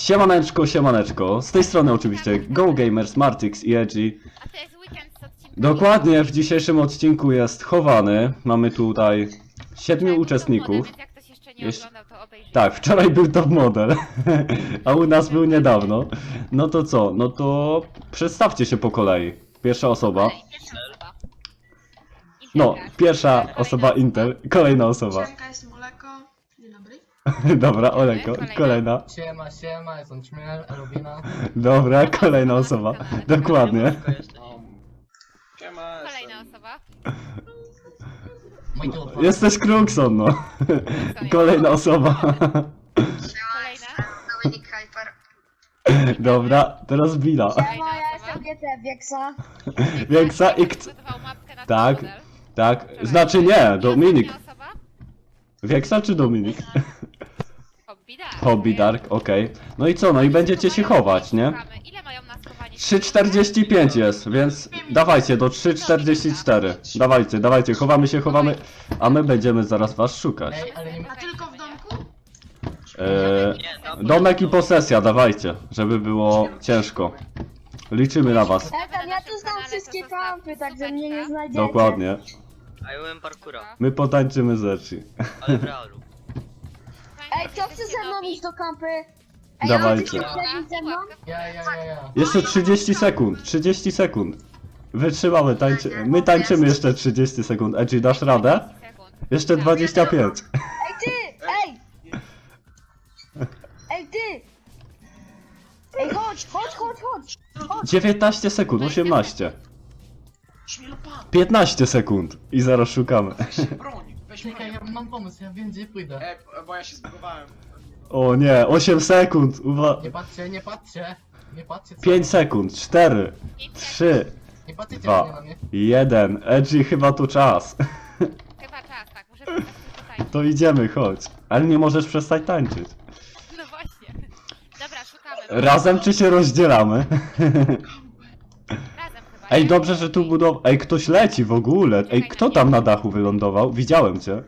Siemaneczko, siemaneczko. Z tej strony oczywiście Go Gamers, Martix i Edgy. A to jest weekend z odcinkiem. Dokładnie w dzisiejszym odcinku jest chowany. Mamy tutaj siedmiu uczestników. model, więc Jak ktoś jeszcze nie oglądał, to obejrzyj. Tak, wczoraj był top model, a u nas był niedawno. No to co? No to przedstawcie się po kolei. Pierwsza osoba. Kolej, pierwsza osoba. No, pierwsza osoba Intel, kolejna osoba. Jest. Dobra, Oleko, Kolejna. kolejna. Siema, siema, jestem Ćmiel, Rubina. Dobra, kolejna osoba. Dokładnie. Siema, Kolejna osoba. Mój tu Jesteś Krukson, no. Kolejna osoba. Kolejna. Dominik Hyper. Dobra, teraz Billa. Kolejna ja jestem GT Wieksa. Większa i kto... Przygotował mapkę na Tak. model. Tak, znaczy nie, Dominik. Wieksa czy Dominik? Hobby Dark. Hobby Dark, okej. No i co, no i będziecie się chować, nie? Szukamy. Ile mają na schowanie? 3.45 jest, więc dawajcie do 3.44. Dawajcie, dawajcie, chowamy się, chowamy, a my będziemy zaraz was szukać. Ej, ale nie A tylko w domku? Eee, domek i posesja, dawajcie, żeby było ciężko. Liczymy na was. Ja tam, ja tu znam wszystkie kampy, także mnie nie znajdziecie. Dokładnie. A ja byłem parkura, My potańczymy z rzeczy. ale w realu. Ej, kto chce ze mną iść do kampy? Ej, Dawajcie. a ty chcesz iść ze mną? Ja, ja, ja, ja. Jeszcze 30 sekund, 30 sekund. Wytrzymamy, tańczy... my tańczymy jeszcze 30 sekund. Edgy, dasz radę? Jeszcze 25. Ej, ty! Ej! Ej, ty! Ej, chodź, chodź, chodź, chodź! 19 sekund, 18. Śmielu pan, 15 sekund i zaraz szukamy. weź się broń, weź broń. Ja mam pomysł, ja wiem gdzie pójdę. E, bo ja się zbugowałem. O nie, 8 sekund, uwa... Nie patrzcie, nie patrzcie. Nie patrzcie. co- 5 sekund, 4, 3, Nie patrzycie dwa. na mnie. 1. Edgy, chyba tu czas. Chyba czas, tak. Muszę tańczyć. To idziemy, chodź. Ale nie możesz przestać tańczyć. No właśnie. Dobra, szukamy. Razem czy się rozdzielamy? Ej, dobrze, że tu budował. Ej, ktoś leci w ogóle. Ej, kto tam na dachu wylądował? Widziałem cię.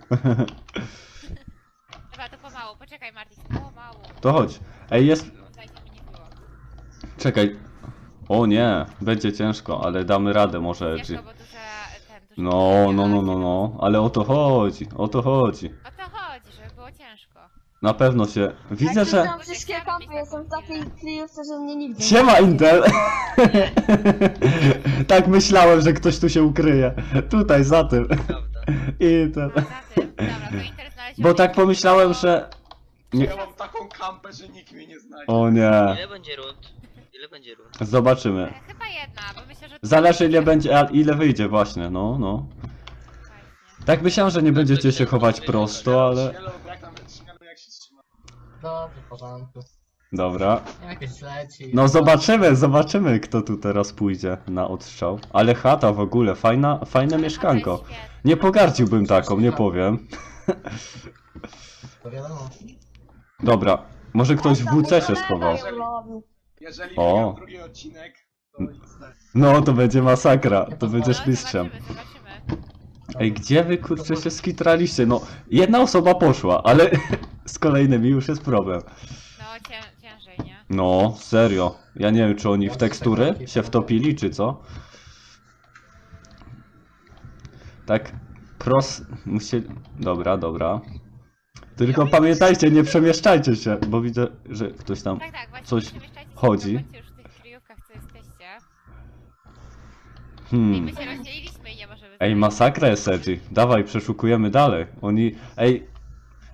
Dobra, to pomału. Poczekaj, Martin. Pomału. To chodź. Ej, jest. Zajdzie mi nie było. Czekaj. O nie, będzie ciężko, ale damy radę może, bo ten, No, no, no, no, no. Ale o to chodzi, o to chodzi. O to chodzi. Na pewno się. Widzę, tu że. znam wszystkie kampy, jestem w takiej kryjówce, że mnie nigdy nie Siema Intel! tak myślałem, że ktoś tu się ukryje. Tutaj, za tym. Prawda. Intel. A za tym, dobra, to Inter. Bo tak pomyślałem, że... Nie. Ja mam taką kampę, że nikt mnie nie znajdzie. O nie. Ile będzie rund? Ile będzie rund? Zobaczymy. E, Chyba jedna, bo myślę, że... Zależy ile będzie, a ile wyjdzie właśnie, no, no. Tak myślałem, że nie będziecie się chować prosto, ale jak tam, śmielu, jak się trzyma. Dobrze, w porządku. Dobra. Jakieś leci. No zobaczymy, zobaczymy kto tu teraz pójdzie na odstrzał. Ale chata w ogóle, fajna, fajne mieszkanko. Nie pogardziłbym taką, nie powiem. To wiadomo. Dobra, może ktoś w WC się schował. Jeżeli O. wygram drugi odcinek, to nic No to będzie masakra, to będziesz mistrzem. Ej, gdzie wy kurczę się skitraliście? No, jedna osoba poszła, ale z kolejnymi już jest problem. No, cię, ciężej, nie? No, serio. Ja nie wiem, czy oni w tekstury się wtopili, czy co? Tak, pros... Musieli... Dobra, dobra. Tylko pamiętajcie, nie przemieszczajcie się, bo widzę, że ktoś tam... Tak, tak, właśnie. Coś przemieszczajcie się, chodzi. zobaczcie już w tych kryjówkach, co jesteście. I Hmm... my się rozdzieliliśmy i nie możemy... Ej, masakra jest, Edgy. Dawaj, przeszukujemy dalej. Oni... Ej...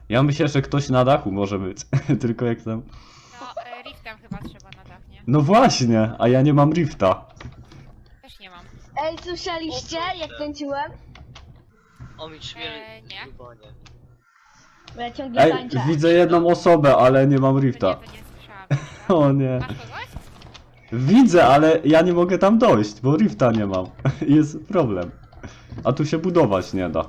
Ja myślę, że ktoś na dachu może być. Tylko jak tam... No, e, riftem chyba trzeba na dach, nie? No właśnie, a ja nie mam rifta. Też nie mam. Ej, słyszeliście, jak kręciłem? O mi E, nie. Lubanie. Bo ja ciągle Ej, tańczę. widzę jedną osobę, ale nie mam To nie, rifta. to nie słyszałam. O nie. Masz kogoś? Widzę, ale ja nie mogę tam dojść, bo rifta nie mam. Jest problem. A tu się budować nie da.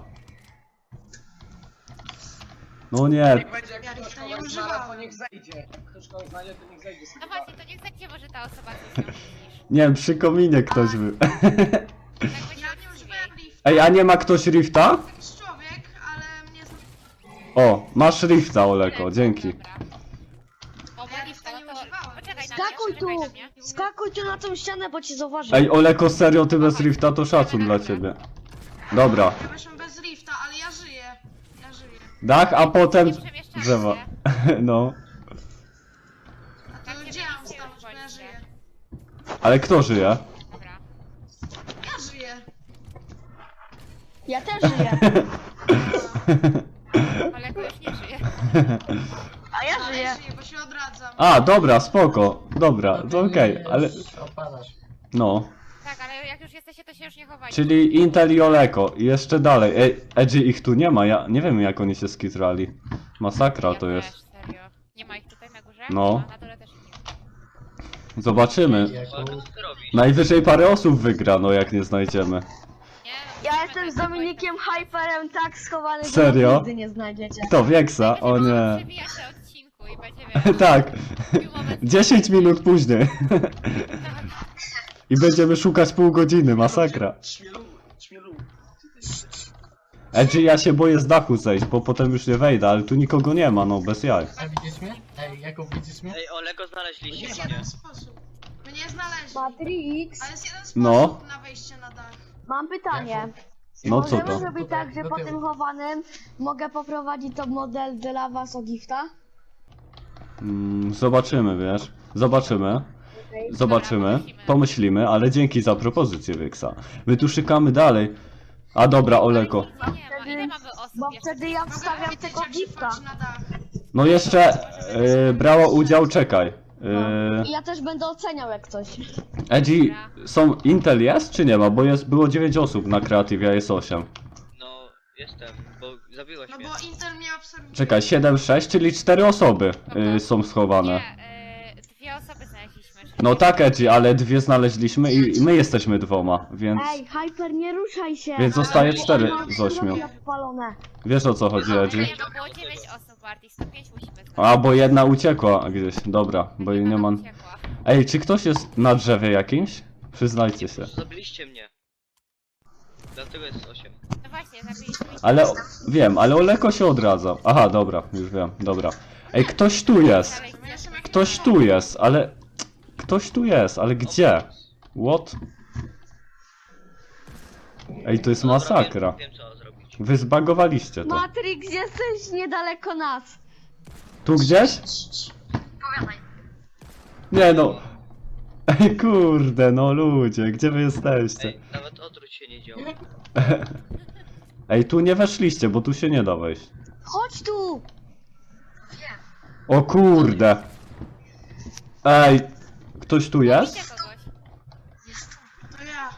No nie, Jak będzie, jak Ja ktoś jeszcze nie kogoś znalazł, to niech zejdzie. Jak ktoś kogoś znajdzie, to niech zejdzie. No właśnie, to niech zejdzie może ta osoba, co z nią widzisz. nie wiem, przy kominie ktoś był. Tak będzie Ja nie używałem lifta. Ej, a nie ma ktoś rifta? Jakiś człowiek, ale mnie zna... O, masz rifta, Oleko, dzięki. O, ma Ja lifta, nie no to Skakuj tu! Czekaj na mnie. Skakuj tu na tą ścianę, bo ci zauważy. Ej, Oleko, serio, ty bez rifta to szacun dla ciebie. Dobra. Ja bez rifta, ale ja żyję. Ja żyję. Dach, a potem Nie przemieszczajcie drzewo. się. No. A to gdzie mam będziecie stanąć, bo ja żyję? Ale kto żyje? Dobra. Ja żyję. Ja też żyję. Oleko już nie żyje. A ja Ale żyję. ja żyję, bo się odradzam. A, dobra, spoko. Dobra, to okej, ale... Opadasz. No. Tak, ale jak już jesteście, to się już nie chowajcie. Czyli Intel i Oleko. I jeszcze dalej. Ej, Edgy ich tu nie ma, ja nie wiem jak oni się skitrali. Masakra Ja to też, jest. serio. Nie ma ich tutaj na górze? No. A na dole też ich nie ma. Zobaczymy. Najwyżej parę osób wygra, no jak nie znajdziemy. Nie, no, Ja musimy jestem z tak Dominikiem Hyperem tak schowany, że Serio? nigdy nie znajdziecie. Kto, Wieksa? O nie. Się odcinku i będzie wiesz. Tak. taki moment- 10 minut później. I będziemy szukać pół godziny, masakra. Śmielu, śmielu. Edgy, ja się boję z dachu zejść, bo potem już nie wejdę, ale tu nikogo nie ma, no bez jaj. a widzisz mnie? Ej, Jakub, widzisz mnie? Ej, Olego znaleźliście Jest czy nie? jeden sposób. Mnie znaleźli. Matrix, Ale jest jeden sposób No. na wejście na dach. mam pytanie. No co Możemy to? zrobić tak, że Do po tyłu. tym chowanym mogę poprowadzić to model de la was Ogifta? Mm, zobaczymy, wiesz. Zobaczymy. Zobaczymy. pomyślimy. Ale dzięki za propozycję, Wieksa. My tu szukamy dalej. A dobra, Oleko. Ale nic Nie ma. Ile mamy osób Bo jeszcze? wtedy ja wstawiam się gifta. No jeszcze yy, brała udział, czekaj. Yy, I ja też będę oceniał jak coś. Edgy, są Intel jest czy nie ma? Bo jest, było 9 osób na Creative, a jest 8. No, jestem, bo zabiłeś No mnie. bo Intel mnie obserwuje. Czekaj, 7, 6, czyli 4 osoby yy, są schowane. Nie, No tak, Edgy, ale dwie znaleźliśmy i i my jesteśmy dwoma, więc Ej, Hyper, nie ruszaj się! Więc zostaje cztery z ośmiu. odpalone. wiesz o co chodzi, Nie, Edgy? bo było 9 osób, Barty, 105 musimy znaleźć. A, bo jedna uciekła gdzieś, dobra, bo jej nie ma... Uciekła. Ej, czy ktoś jest na drzewie jakimś? Przyznajcie się. Zabiliście mnie. Dlatego jest 8. No właśnie, zabiliśmy. Ale, o- wiem, ale Oleko się odradza. Aha, dobra, już wiem, dobra. Ej, ktoś tu jest. Ktoś tu jest, ale... Ktoś tu jest, ale gdzie? What? Ej, to jest Dobra, masakra. Wiem, co zrobić. Wy zbagowaliście to. Matrix, jesteś niedaleko nas. Tu gdzieś? Nie no. Ej, kurde, no ludzie, gdzie wy jesteście? Ej, nawet odwróć się nie działa. Ej, tu nie weszliście, bo tu się nie da wejść. Chodź tu! O kurde. Ej, ktoś tu jest? Widzicie kogoś? To ja.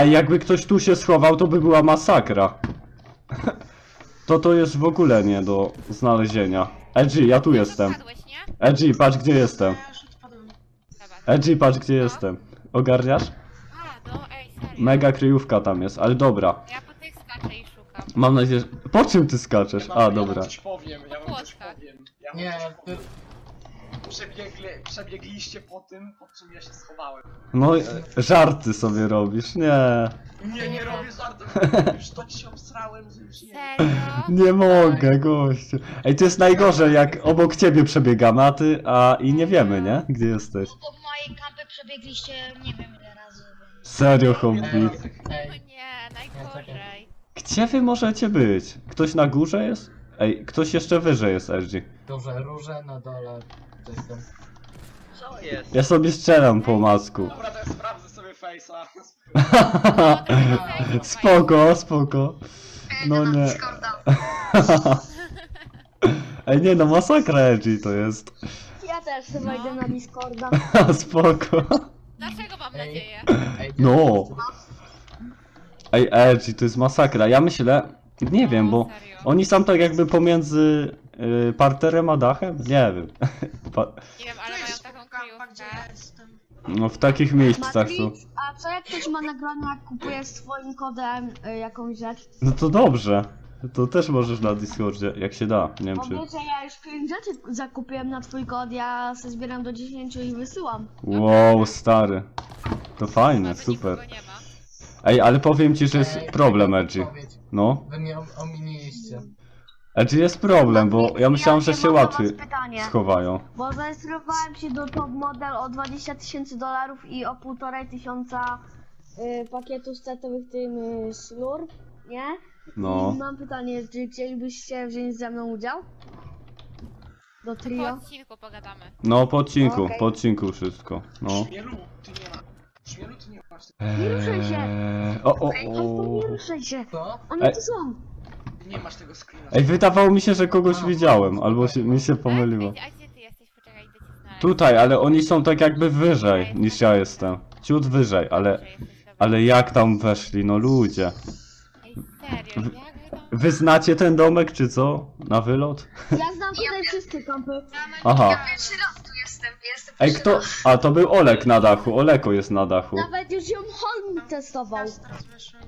Ej, jakby ktoś tu się schował, to by była masakra. To to jest w ogóle nie do znalezienia. Edgy, ja tu jestem. Spadłeś, nie? Edgy, patrz gdzie jestem. Ja już odpadłem. Dobra. Edgy, patrz gdzie jestem. Ogarniasz? A, no ej, serio. Mega kryjówka tam jest, ale dobra. Ja po tych skaczę i szukam. Mam nadzieję, że... Po czym ty skaczesz? Ja A, wam, Ja dobra. coś powiem, ja wam coś powiem. Ja wam Nie, coś powiem. ty, Przebiegle, przebiegliście po tym, pod czym ja się schowałem. No, żarty sobie robisz, nie. Nie, nie robię żartów. Już tak się obsrałem, że już nie Serio? Nie mogę, gościu. Ej, to jest najgorzej, jak obok ciebie przebiegamy, a ty, a i nie wiemy, nie? Gdzie jesteś? Obok mojej kampy przebiegliście nie wiem ile razy. Więc... Serio, hobby. No nie, najgorzej. Gdzie wy możecie być? Ktoś na górze jest? Ej, ktoś jeszcze wyżej jest, LG. duże róże na dole. Co jest? Ja sobie strzelam po masku. Dobra, to ja sprawdzę sobie face'a. Spoko, spoko. No nie. Ej, nie no, masakra LG to jest. Ja też chyba idę na Discorda. Spoko. Dlaczego mam Ej. nadzieję? Ej, No. Ej, LG to jest masakra. Ja myślę, nie wiem, bo Serio. oni są tak jakby pomiędzy y, parterem a dachem? Nie wiem. Pa- Nie wiem, ale mają jest taką kampa, gdzie kryjówkę. ja jestem. no w takich miejscach są. Matrix, a co jak ktoś ma nagrane, jak kupuje swoim kodem y, jakąś rzecz? No to dobrze. To też możesz na Discordzie, jak się da. Nie wiem Bo czy. wiecie, ja już 5 rzeczy zakupiłem na twój kod, ja se zbieram do 10 i wysyłam. Wow, stary. To fajne, Nawet super. nikogo nie ma. Ej, ale powiem ci, że jest ej, problem, Edgy. No. Wy mnie om- ominiliście. A czy jest problem, bo ja myślałem, że się łatwiej pytanie, schowają. bo zarejestrowałem się do top model o 20 tysięcy dolarów i o półtorej tysiąca y, pakietów startowych, w tym y, slurp, nie? No. I mam pytanie, czy chcielibyście wziąć ze mną udział? Do Po trio? odcinku pogadamy. No, po odcinku, Okej. po odcinku wszystko. No. Śmielu, ty nie ma. Śmielu, ty nie masz. Nie ruszaj się. Eee, o, o, Ej, o. nie ruszaj się! Co? One Ej. tu są! Nie masz tego screena. Ej, wydawało mi się, że kogoś widziałem, albo się, mi się pomyliło. A gdzie ty jesteś? Poczekaj, idę cię znaleźć. Tutaj, ale oni są tak jakby wyżej niż ja jestem. Ciut wyżej, ale, Dobrze, jesteś, dobra. ale jak tam weszli, no ludzie. Ej, serio, jak wy tam... Wy znacie ten domek, czy co? Na wylot? Ja znam tutaj wszystkie kampy. Aha. Pierwszy raz tu jestem, jestem Ej, kto? A, to był Olek na dachu, Oleko jest na dachu. Nawet już ją Holm testował. Teraz, teraz wyszłem.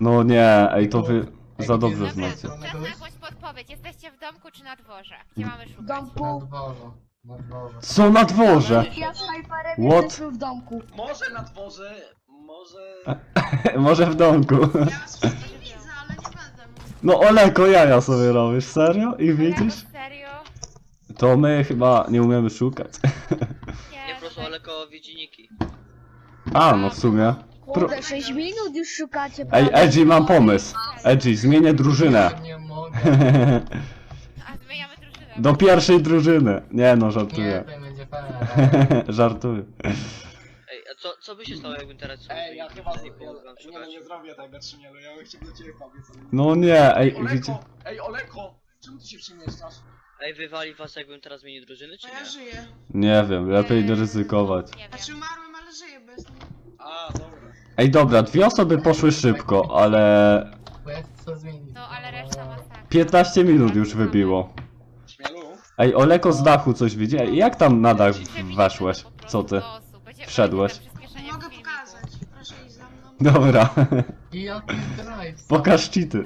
No nie, ej, to wy za dobrze Dobra, znacie. czas na jakąś podpowiedź. Jesteście w domku czy na dworze? Gdzie mamy W szukać? Na domku. dworze. Na dworze. Co na dworze? Ja z Hyperem What? jesteśmy w domku. Może na dworze, może... Może w domku. Ja wszystkich widzę, ale nie będę mówił. No Oleko, jaja sobie robisz, serio? I widzisz? serio? To my chyba nie umiemy szukać. Nie, Nie proszę o widziniki. A, no w sumie. Pro... Kurde, 6 minut już szukacie, Ej, prawda? Edgy, mam pomysł. Edgy, zmienię drużynę. Ja nie mogę. A zmieniamy drużynę. Do pierwszej drużyny. Nie no, Nie, żartuję. to będzie fair. żartuję. Ej, a co, co by się stało jakbym teraz Ej, ja chyba... wam nie no, nie zrobię tego, Trzymielu, ja bym chciał do ciebie powiedz. No nie, ej, Oleko, widzicie? ej, Oleko! Czemu ty się przemieszczasz? Ej, wywali was jakbym teraz zmienił drużyny, czy Bo ja nie? żyję. Nie wiem, lepiej nie ryzykować. Nie wiem. Znaczy umarłem, ale żyję bez niej. A, dobra. Ej, dobra, dwie osoby poszły szybko, ale Bo ja chcę zmienić. No, ale reszta masakra. 15 minut już wybiło. Śmielu? Ej, Oleko z dachu coś widzi? Ej, jak tam na dach weszłeś? Co ty? Wszedłeś? to Mogę pokazać. Proszę iść za mną. Dobra, I jaki drive? pokaż cheaty.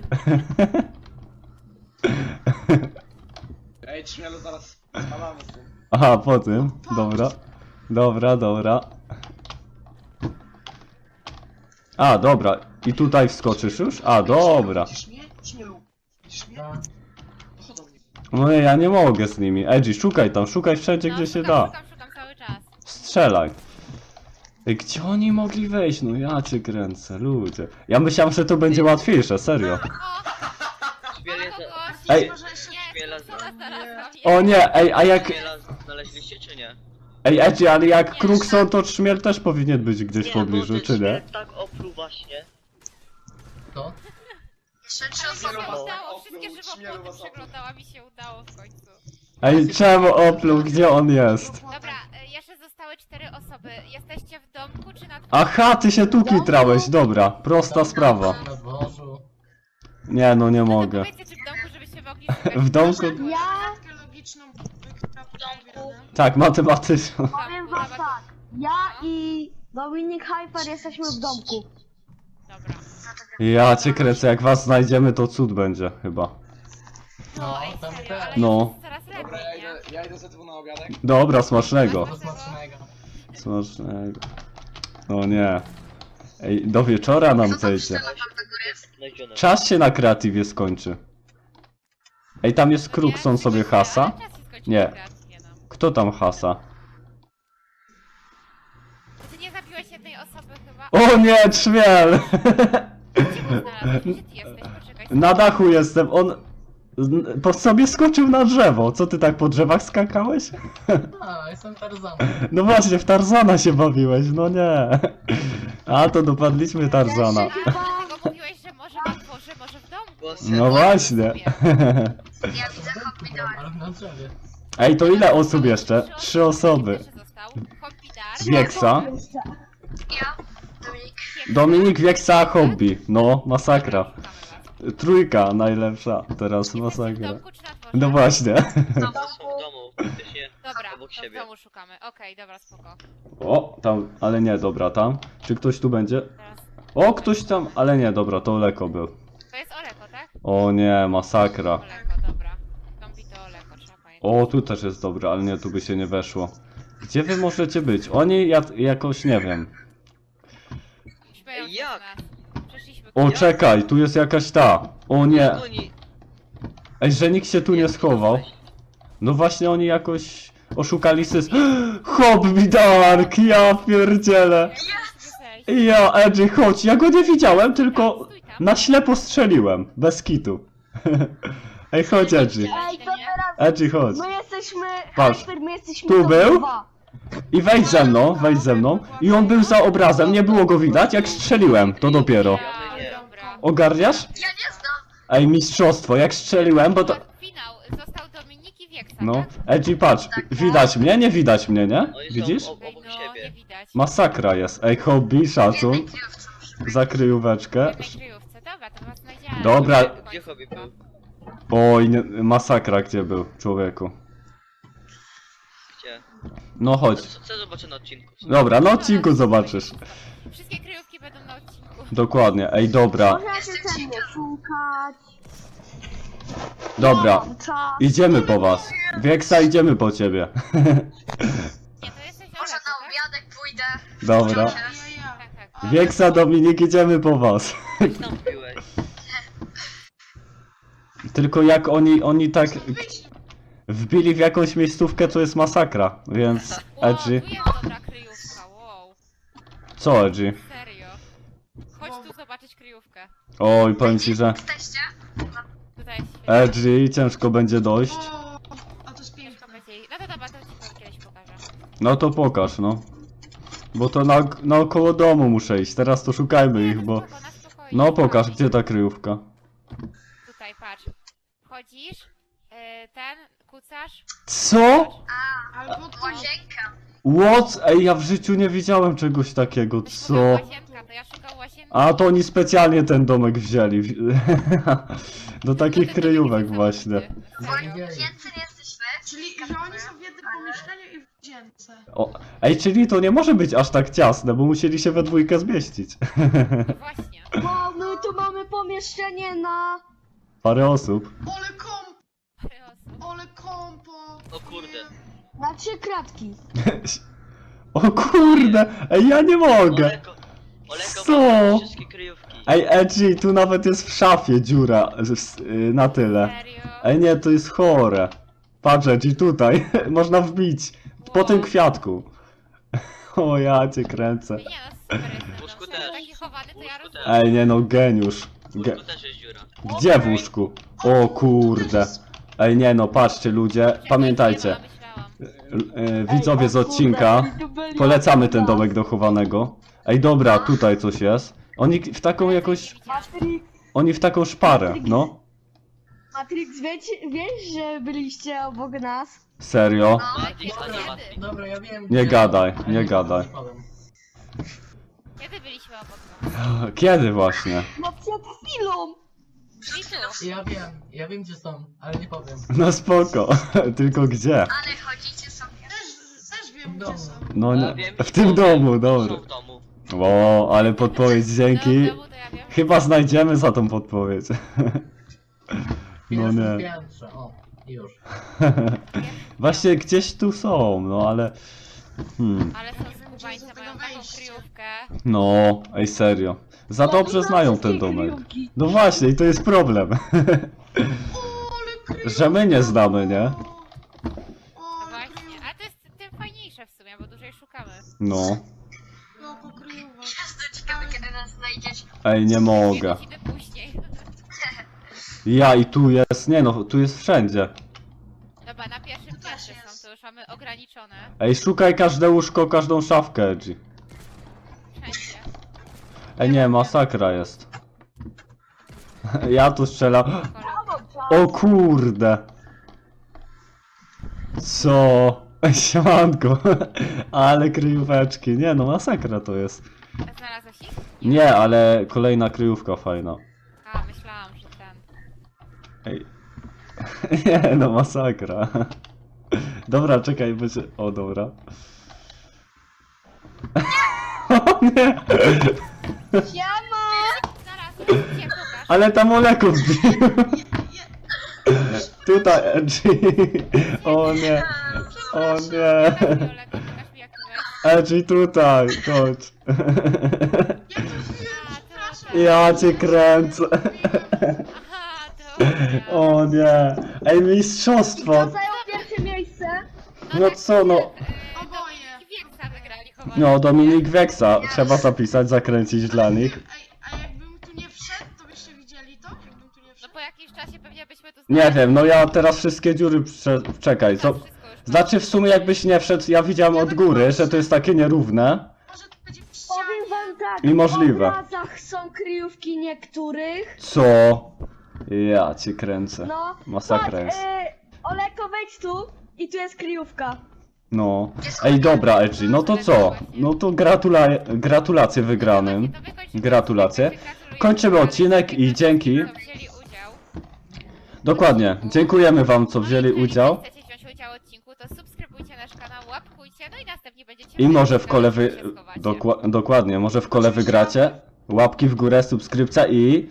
Ej, Śmielu, zaraz spadamy z tym. Aha, po tym. Dobra. Dobra, dobra. A, dobra. I tutaj wskoczysz już? A, dobra. Widzisz mnie? Śmielu. Widzisz mnie? Tak. Do mnie. No nie, ja nie mogę z nimi. Edgy, szukaj tam, szukaj wszędzie, No, gdzie się da. Szukam, szukam cały czas. Strzelaj. Ej, gdzie oni mogli wejść? No ja cię kręcę, ludzie. Ja myślałem, że to będzie łatwiejsze, serio. Kogoś. Ej. Może. Nie? O nie, ej, a jak... znaleźliście, czy nie? Ej, Edgy, ale jak kruk są, to trzmiel też powinien być gdzieś w pobliżu, czy nie? tak opluł właśnie. To? Jeszcze trzy Ale mi się osoby. udało, opluł, wszystkie śmielu żywopłoty was opluł. przeglądała, mi się udało w końcu. Ej, czemu opluł? Gdzie on jest? Dobra, e, jeszcze zostały cztery osoby. Jesteście w domku czy na dworze? Aha, ty się tu kitrałeś, dobra. Prosta sprawa. Na dworzu. Nie, no nie No to mogę. powiedzcie, czy w domku, żebyście mogli szukać. W domku? Ja... Tak, matematyczną. Powiem wam tak. Ja i Dominik Hyper jesteśmy w domku. Dobra. Ja cię kręcę, jak was znajdziemy, to cud będzie, chyba. No, No, ej, tam serio, też. ale No. jest coraz Dobra, lepiej, ja nie? idę, ja idę za tobą na obiadek. Dobra, smacznego. Do smacznego. Smacznego. No nie. Ej, do wieczora nam zejdzie. Czas się na kreatywie skończy. Ej, tam jest Krukson sobie hasa? Nie. Kto tam hasa? Ty nie zabiłeś jednej osoby chyba. O nie, trzmiel! Gdzie go znalazłeś? Gdzie ty jesteś? Poczekaj. Na dachu jestem, on po sobie skoczył na drzewo. Co ty tak po drzewach skakałeś? A, jestem Tarzan. No właśnie, w Tarzana się bawiłeś, no nie. A to dopadliśmy Tarzana. Dlatego mówiłeś, że może na dworze, może w. Głos No właśnie. Ja widzę hobbita. Ale na drzewie. Ej, to ile osób jeszcze? Trzy osoby. Został. Wieksa, Ja, Dominik. Dominik Wieksa, hobby. No, masakra. Trójka najlepsza, teraz w masakra. domku czy na dworze? No właśnie. są w domu, faktycznie. Dobra, obok to w siebie. domu szukamy. Okej, dobra, spoko. O, tam, ale nie, dobra, tam. Czy ktoś tu będzie? Teraz... O, ktoś tam, ale nie, dobra, to Oleko był. To jest Oleko, tak? O nie, masakra. Oleko, O, tu też jest dobra, ale nie, tu by się nie weszło. Gdzie wy możecie być? Oni ja, jakoś, nie wiem. Jak? Przeszliśmy O, czekaj, tu jest jakaś ta. O nie. Oni... Ej, że nikt się tu nie schował. No właśnie oni jakoś oszukali sys. Hobby Dark, ja pierdzielę. Ja, Edgy, chodź, ja go nie widziałem, tylko na ślepo strzeliłem, bez kitu. Ej, chodź Edgy, Ej, to Edgy, chodź. my jesteśmy, Patrz. Hyper, my jesteśmy Tu top był? dwa. I wejdź ze mną, wejdź ze mną. I on był za obrazem, nie było go widać, jak strzeliłem, to dopiero. Ja, dobra. Ogarniasz? Ja nie znam. Ej, mistrzostwo, jak strzeliłem, bo to... Finał. Został Dominik i Wieksa, No, tak? Edgy, patrz, widać mnie, nie widać mnie, nie? Oni Widzisz? są ob- Ej, obok no, nie siebie. widać. Masakra jest. Ej, hobby, szacun. Za kryjóweczkę. W jednej kryjówce. Dobra, to was znajdziemy. Dobra. Gdzie hobby był? Oj, nie, masakra gdzie był, człowieku. Gdzie? No Co, chodź. co zobaczę na odcinku? Dobra, na odcinku zobaczysz. Wszystkie kryjówki będą na odcinku. Dokładnie, ej, dobra, ze mnie ciekaw. szukać. dobra. Czas. Idziemy po was. Wieksa, idziemy po ciebie. Nie, to jesteś Może daleko, na tak? obiadek pójdę. Dobra. Tak, tak. Wieksa, Dominik, idziemy po was. Tam. Tylko jak oni, oni tak wbili w jakąś miejscówkę, to jest masakra, więc Wow, Edgy. tu jest dobra kryjówka, wow. Co Edgy? Serio. Chodź tu zobaczyć kryjówkę. Oj, powiem ci, że Jesteście? Tutaj jest świetnie. Edgy ciężko będzie dojść. O, to jest Ciężko będzie jej- No to dobra, to ci kiedyś pokażę. No to pokaż, no. Bo to na, naokoło domu muszę iść, teraz to szukajmy ich, bo... No pokaż, gdzie ta kryjówka. Wchodzisz, yy, ten, kucasz. Co? A, albo łazienka. What? Ej, ja w życiu nie widziałem czegoś takiego, To co? łazienka, to ja szukam łazienki. A to oni specjalnie ten domek wzięli. Do takich kryjówek właśnie. Serio. Więcej nie jesteśmy. Czyli, że oni są w jednym pomieszczeniu i w łazience. O, ej, czyli to nie może być aż tak ciasne, bo musieli się we dwójkę zmieścić. No właśnie. Bo my tu mamy pomieszczenie na... Parę osób. Ole komp, Parę osób. ole kompo. O kurde. na trzy kratki. O kurde, ej, ja nie mogę. Oleko, Oleko Co? ma wszystkie kryjówki. Ej, Edgy, tu nawet jest w szafie dziura z- y, na tyle. Serio? Ej, nie, to jest chore. Patrz, Edgy, tutaj. Można wbić. Po tym kwiatku. O, ja cię kręcę. Nie no, super jest. Łóżku No, też. serio, taki chowany to ja Łóżku rozumiem. też. Ej, nie no, geniusz. Też jest dziura. Gdzie w łóżku? O kurde. Ej, nie no, patrzcie ludzie, pamiętajcie. y, y, Widzowie z odcinka, polecamy ten domek do chowanego. Ej, dobra, tutaj coś jest. Oni w taką jakoś... Matrix, Oni w taką szparę, no. Matrix wiesz, wiesz, że byliście obok nas? Serio? No, Matrix, a nie Matrix. Dobra, ja wiem. Nie gdzie- gadaj, nie gadaj. Kiedy byliśmy obok? Kiedy właśnie? No przed chwilą! I tu. Ja wiem, ja wiem gdzie są, ale nie powiem. No spoko, tylko gdzie? ale chodzicie sobie. Też, też wiem, No. gdzie są. No nie, wiem, w tym domu, dobra. W domu. O, ale podpowiedź, dzięki. Do domu to ja wiem. Chyba znajdziemy za tą podpowiedź. No Pierwszym nie. piętrze, o, już. Właśnie gdzieś tu są, no ale... Hmm, Ale są mają taką wejście. kryjówkę. no, ej serio. Za dobrze znają ten domek. No właśnie, i to jest problem. Że my nie znamy, nie? No O, właśnie, ale to jest tym fajniejsze w sumie, bo dłużej szukamy. No. No, pokryjówek. Jestem ciekawy, kiedy nas znajdziecie. Ej, nie mogę. Później. Ja i tu jest, nie no, tu jest wszędzie. Dobra, na pierwszym mamy ograniczone. Ej, szukaj każde łóżko, każdą szafkę, Edgy. Wszędzie. Ej, nie, masakra jest. Ja tu strzelam. Kolor. O kurde. Co? Siemanko. Ale kryjóweczki. Nie no, masakra to jest. Znalazłeś ich? Nie, ale kolejna kryjówka fajna. A, myślałam, że ten. Ej. Nie no, masakra. Dobra, czekaj, będzie... O, dobra. O nie! Siema! Znalazłeś, gdzie pokaż? Ale tam Oleko wbił. Tutaj, Edgy. O nie. O nie. Pokaż mi jak to wejść. Edgy tutaj, chodź. A, to. Ja cię kręcę. Aha, to O nie. Ej, mistrzostwo. No co no. Oboje. Wieksa wygrali chowanie. No, Dominik Weksa. Trzeba zapisać, zakręcić dla nich. Ej, a jakbym tu nie wszedł, to byście widzieli to? Jakbym tu nie No wszedł? po jakimś czasie pewnie byśmy tu Nie wiem, no ja teraz wszystkie dziury prze... Czekaj, co... Już Znaczy w sumie jakbyś nie wszedł, ja widziałem od góry, że to jest takie nierówne. Może to będzie w Powiem ścianie. wam tak, I możliwe. w obrazach są kryjówki niektórych. Co? Ja cię kręcę. No, Masakra patrz, jest. y, Oleko wejdź tu i tu jest kryjówka. No. Ej, dobra, Edgy, no to co? No to gratula... gratulacje wygranym. Gratulacje. Kończymy odcinek i dzięki. co wzięli udział. Dokładnie. Dziękujemy wam, co No wzięli udział. chcecie wziąć udział w odcinku, to subskrybujcie nasz kanał, łapkujcie, no i następnie będziecie I wiedzieć, może w kole wy... Dokła... Dokładnie, może w kole wygracie. Łapki w górę, subskrypcja i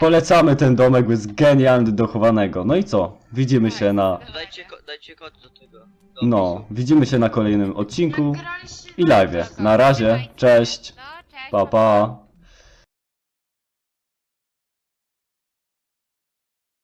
polecamy ten domek, bo jest genialny do chowanego. No i co? Widzimy się na... Dajcie, ko dajcie kod do tego. Do No, opisu. widzimy się na kolejnym odcinku graliście i live. Na razie, cześć, No, cześć. pa pa.